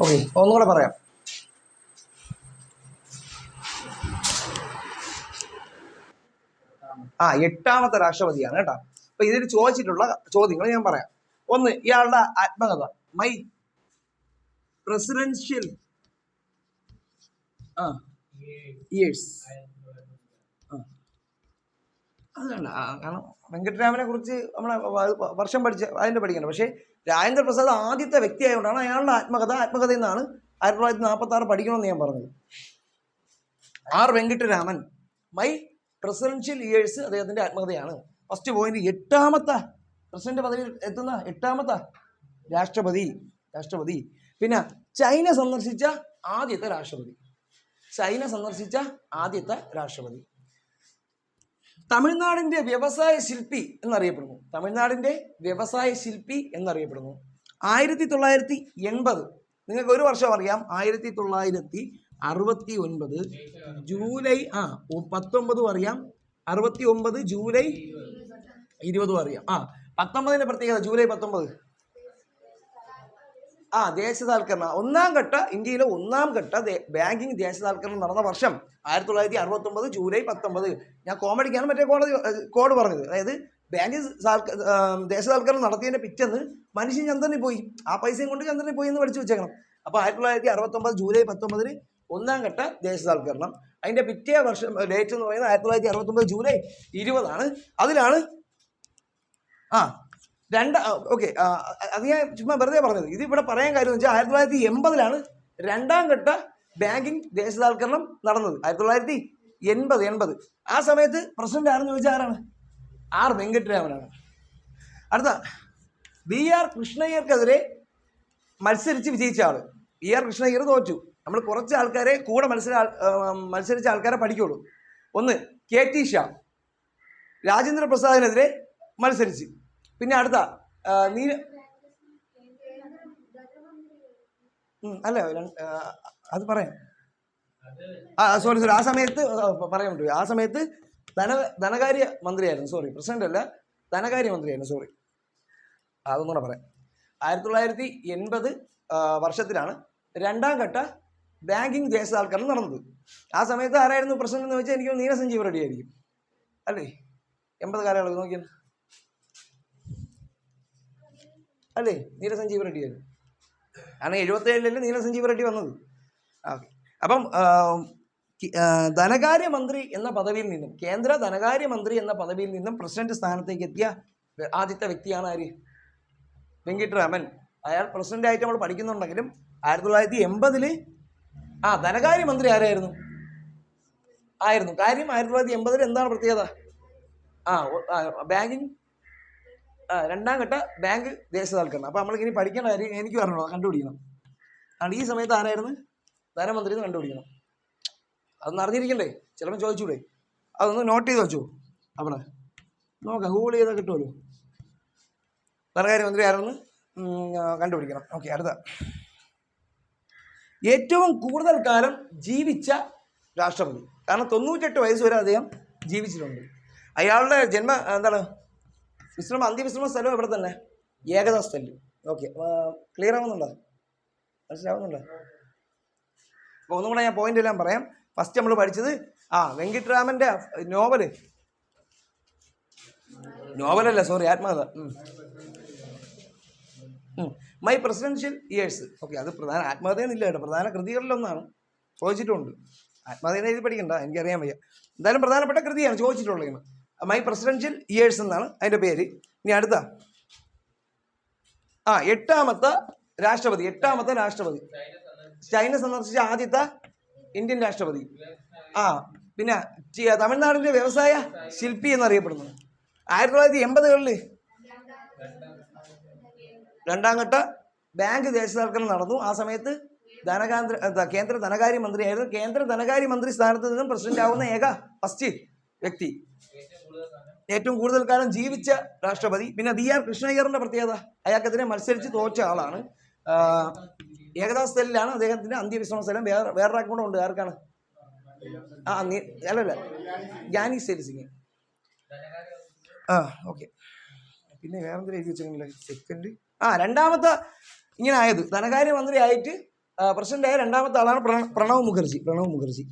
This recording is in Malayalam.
ഓക്കെ ഒന്നുകൂടെ പറയാം. ആ എട്ടാമത്തെ രാഷ്ട്രപതിയാണ് കേട്ടോ. അപ്പൊ ഇതിൽ ചോദിച്ചിട്ടുള്ള ചോദ്യങ്ങൾ ഞാൻ പറയാം. ഒന്ന് ഇയാളുടെ ആത്മകഥ. മൈ പ്രസിഡൻഷ്യൽ ആ ഇയേഴ്സ് അത് കാരണം വെങ്കട്ടരാമനെ കുറിച്ച് നമ്മൾ വർഷം പഠിച്ച അതിന്റെ പഠിക്കണം പക്ഷേ രാജേന്ദ്ര പ്രസാദ് ആദ്യത്തെ വ്യക്തി ആയതുകൊണ്ടാണ് അയാളുടെ ആത്മകഥ ആത്മകഥ എന്നാണ് ആയിരത്തി തൊള്ളായിരത്തി നാൽപ്പത്തി ആറ് പഠിക്കണമെന്ന് ഞാൻ പറഞ്ഞത്. R Venkataraman my presidential years അദ്ദേഹത്തിന്റെ ആത്മകഥയാണ്. ഫസ്റ്റ് പോയിന്റ് എട്ടാമത്തെ പ്രസിഡന്റ് പദവിയിൽ എത്തുന്ന എട്ടാമത്തെ രാഷ്ട്രപതി രാഷ്ട്രപതി. പിന്നെ ചൈന സന്ദർശിച്ച ആദ്യത്തെ രാഷ്ട്രപതി. ചൈന സന്ദർശിച്ച ആദ്യത്തെ രാഷ്ട്രപതി. തമിഴ്നാടിന്റെ വ്യവസായ ശില്പി എന്നറിയപ്പെടുന്നു. തമിഴ്നാടിന്റെ വ്യവസായ ശില്പി എന്നറിയപ്പെടുന്നു. ആയിരത്തി തൊള്ളായിരത്തി എൺപത്. നിങ്ങൾക്ക് ഒരു വർഷം അറിയാം. ആയിരത്തി തൊള്ളായിരത്തി അറുപത്തി ഒൻപത് ജൂലൈ ആ പത്തൊമ്പതും അറിയാം. അറുപത്തി ഒമ്പത് ജൂലൈ ഇരുപതും അറിയാം. ആ പത്തൊമ്പതിന്റെ പ്രത്യേകത ജൂലൈ പത്തൊമ്പത്. ആ ദേശസാൽക്കരണം ഒന്നാം ഘട്ട ഇന്ത്യയിലെ ഒന്നാം ഘട്ട ബാങ്കിങ് ദേശസാൽക്കരണം നടന്ന വർഷം ആയിരത്തി തൊള്ളായിരത്തി അറുപത്തൊമ്പത് ജൂലൈ പത്തൊമ്പത്. ഞാൻ കോമഡിക്കാണ് മറ്റേ കോടതി കോഡ് പറഞ്ഞത്. അതായത് ബാങ്ക് ദേശസാൽക്കരണം നടത്തിയതിന്റെ പിറ്റേന്ന് മനുഷ്യൻ ചന്ദ്രനിൽ പോയി. ആ പൈസയും കൊണ്ട് ചന്ദ്രനിൽ പോയി എന്ന് പഠിച്ചു വെച്ചേക്കണം. അപ്പോൾ ആയിരത്തി തൊള്ളായിരത്തി അറുപത്തൊമ്പത് ജൂലൈ പത്തൊമ്പതിന് ഒന്നാം ഘട്ട ദേശസാൽക്കരണം അതിന്റെ പിറ്റേ വർഷം ഡേറ്റ് എന്ന് പറയുന്നത് ആയിരത്തി തൊള്ളായിരത്തി അറുപത്തൊമ്പത് ജൂലൈ ഇരുപതാണ്. അതിലാണ് ആ രണ്ട് ഓക്കെ അത് ഞാൻ ചുമ്മാ വെറുതെ പറഞ്ഞത്. ഇത് ഇവിടെ പറയാൻ കാര്യം വെച്ചാൽ ആയിരത്തി തൊള്ളായിരത്തി എൺപതിലാണ് രണ്ടാം ഘട്ട ബാങ്കിങ് ദേശസാൽക്കരണം നടന്നത്. ആയിരത്തി തൊള്ളായിരത്തി എൺപത് എൺപത്. ആ സമയത്ത് പ്രസിഡന്റ് ആരെന്ന് ചോദിച്ചാൽ ആരാണ്? ആർ വെങ്കട്ടരാമനാണ്. അടുത്ത ബി ആർ കൃഷ്ണയ്യർക്കെതിരെ മത്സരിച്ച് വിജയിച്ച ആൾ. ബി ആർ കൃഷ്ണയ്യർ തോറ്റു. നമ്മൾ കുറച്ച് ആൾക്കാരെ കൂടെ മത്സര മത്സരിച്ച ആൾക്കാരെ പഠിക്കുള്ളൂ. ഒന്ന് കെ ടി ഷാ. രാജേന്ദ്ര പ്രസാദിനെതിരെ മത്സരിച്ച്. പിന്നെ അടുത്ത നീ അല്ല? അത് പറയാം. ആ സോറി സോറി ആ സമയത്ത് പറയാൻ പറ്റൂ. ആ സമയത്ത് ധന ധനകാര്യ മന്ത്രിയായിരുന്നു. സോറി പ്രസിഡന്റ് അല്ല ധനകാര്യ മന്ത്രിയായിരുന്നു. സോറി അതൊന്നുകൂടെ പറയാം. ആയിരത്തി തൊള്ളായിരത്തി എൺപത് വർഷത്തിലാണ് രണ്ടാം ഘട്ട ബാങ്കിങ് ദേശസാൽക്കരണം നടന്നത്. ആ സമയത്ത് ആരായിരുന്നു പ്രസിഡന്റ് എന്ന് വെച്ചാൽ എനിക്ക് നീല സഞ്ജീവ് റെഡ്ഡി ആയിരിക്കും. അല്ലേ? എൺപത് കാലയളവ് നോക്കിയാൽ അല്ലേ? നീലസഞ്ജീവ് റെഡ്ഡി ആയിരുന്നു. കാരണം എഴുപത്തേഴിലല്ലേ നീല സഞ്ജീവ് റെഡ്ഡി വന്നത്? ഓക്കെ. അപ്പം ധനകാര്യമന്ത്രി ധനകാര്യ മന്ത്രി എന്ന പദവിയിൽ നിന്നും കേന്ദ്ര ധനകാര്യമന്ത്രി എന്ന പദവിയിൽ നിന്നും പ്രസിഡന്റ് സ്ഥാനത്തേക്ക് എത്തിയ ആദ്യത്തെ വ്യക്തിയാണ് ആര്? വെങ്കിട്ടരാമൻ. അയാൾ പ്രസിഡന്റ് ആയിട്ട് നമ്മൾ പഠിക്കുന്നുണ്ടെങ്കിലും ആയിരത്തി തൊള്ളായിരത്തി എൺപതിൽ ആ ധനകാര്യമന്ത്രി ആരായിരുന്നു? ആയിരുന്നു. കാര്യം ആയിരത്തി തൊള്ളായിരത്തി എൺപതിൽ എന്താണ് പ്രത്യേകത? ആ ബാങ്കിങ്? രണ്ടാം ഘട്ട ബാങ്ക് ദേശസാൽക്കരണം. അപ്പൊ നമ്മളിങ്ങനെ പഠിക്കേണ്ട കാര്യം എനിക്ക് പറഞ്ഞോ കണ്ടുപിടിക്കണം. അതുകൊണ്ട് ഈ സമയത്ത് ആരായിരുന്നു? ധനമന്ത്രി എന്ന് കണ്ടുപിടിക്കണം. അതൊന്ന് അറിഞ്ഞിരിക്കണ്ടേ? ചിലപ്പോൾ ചോദിച്ചൂടെ? അതൊന്ന് നോട്ട് ചെയ്ത് വെച്ചോ. അവിടെ. നോക്കാം ഗൂഗിൾ ചെയ്താൽ കിട്ടുമല്ലോ ധനകാര്യമന്ത്രി ആരെന്ന് കണ്ടുപിടിക്കണം. ഓക്കെ അടുത്ത. ഏറ്റവും കൂടുതൽ കാലം ജീവിച്ച രാഷ്ട്രപതി. കാരണം തൊണ്ണൂറ്റെട്ട് വയസ്സ് വരെ അദ്ദേഹം ജീവിച്ചിട്ടുണ്ട്. അയാളുടെ ജന്മ എന്താണ്? വിശ്രമ അന്ത്യവിശ്രമ സ്ഥലം ഇവിടെ തന്നെ. ഏകദാ സ്ഥലം. ഓക്കെ ക്ലിയർ ആവുന്നുണ്ടോ? മനസ്സിലാവുന്നുണ്ടോ? അപ്പോൾ ഒന്നും കൂടെ ഞാൻ പോയിന്റ് എല്ലാം പറയാം. ഫസ്റ്റ് നമ്മൾ പഠിച്ചത് ആ വെങ്കിട്ടരാമന്റെ നോവൽ. നോവലല്ല സോറി ആത്മകഥ. മൈ പ്രസിഡൻഷ്യൽ ഇയേഴ്സ് ഓക്കെ അത് പ്രധാന ആത്മകഥയെന്നില്ല കേട്ടോ. പ്രധാന കൃതികളിലൊന്നാണ്. ചോദിച്ചിട്ടുണ്ട്. ആത്മകഥ എഴുതി പഠിക്കണ്ട എനിക്കറിയാൻ വയ്യ. എന്തായാലും പ്രധാനപ്പെട്ട കൃതിയാണ് ചോദിച്ചിട്ടുള്ളത് മൈ പ്രസിഡൻഷ്യൽ ഇയേഴ്സ് എന്നാണ് അതിന്റെ പേര്. ഇനി അടുത്ത. ആ എട്ടാമത്തെ രാഷ്ട്രപതി എട്ടാമത്തെ രാഷ്ട്രപതി. ചൈന സന്ദർശിച്ച ആദ്യത്തെ ഇന്ത്യൻ രാഷ്ട്രപതി. ആ പിന്നെ തമിഴ്നാടിന്റെ വ്യവസായ ശില്പി എന്നറിയപ്പെടുന്നു. ആയിരത്തി തൊള്ളായിരത്തി എൺപതുകളിൽ രണ്ടാം ഘട്ട ബാങ്ക് ദേശസാൽക്കരണം നടന്നു. ആ സമയത്ത് ധനകാന്ത്ര കേന്ദ്ര ധനകാര്യ മന്ത്രിയായിരുന്നു കേന്ദ്ര ധനകാര്യ മന്ത്രി സ്ഥാനത്ത് നിന്നും പ്രസിഡന്റ് ആവുന്ന ഏക ഫസ്റ്റ് വ്യക്തി. ഏറ്റവും കൂടുതൽ കാലം ജീവിച്ച രാഷ്ട്രപതി. പിന്നെ ബി ആർ കൃഷ്ണയ്യറിന്റെ പ്രത്യേകത അയാൾക്കെതിരെ മത്സരിച്ച് തോറ്റ ആളാണ്. ഏകദാ സ്ഥലിലാണ് അദ്ദേഹത്തിന്റെ അന്ത്യവിശ്രമ സ്ഥലം. വേറെ വേറൊരാൾക്കും കൂടെ ഉണ്ട്. ആർക്കാണ്? ആ അല്ലല്ല ജ്ഞാനി സേലി സിംഗ്. ആ ഓക്കെ. പിന്നെ വേറെന്തെങ്കിലും എഴുതി വെച്ചിട്ടുണ്ടല്ലോ സെക്കൻഡ് ആ രണ്ടാമത്തെ ഇങ്ങനെ ആയത്. ധനകാര്യ മന്ത്രി ആയിട്ട് പ്രസിഡന്റായ രണ്ടാമത്തെ ആളാണ് പ്രണവ് മുഖർജി. പ്രണവ് മുഖർജി.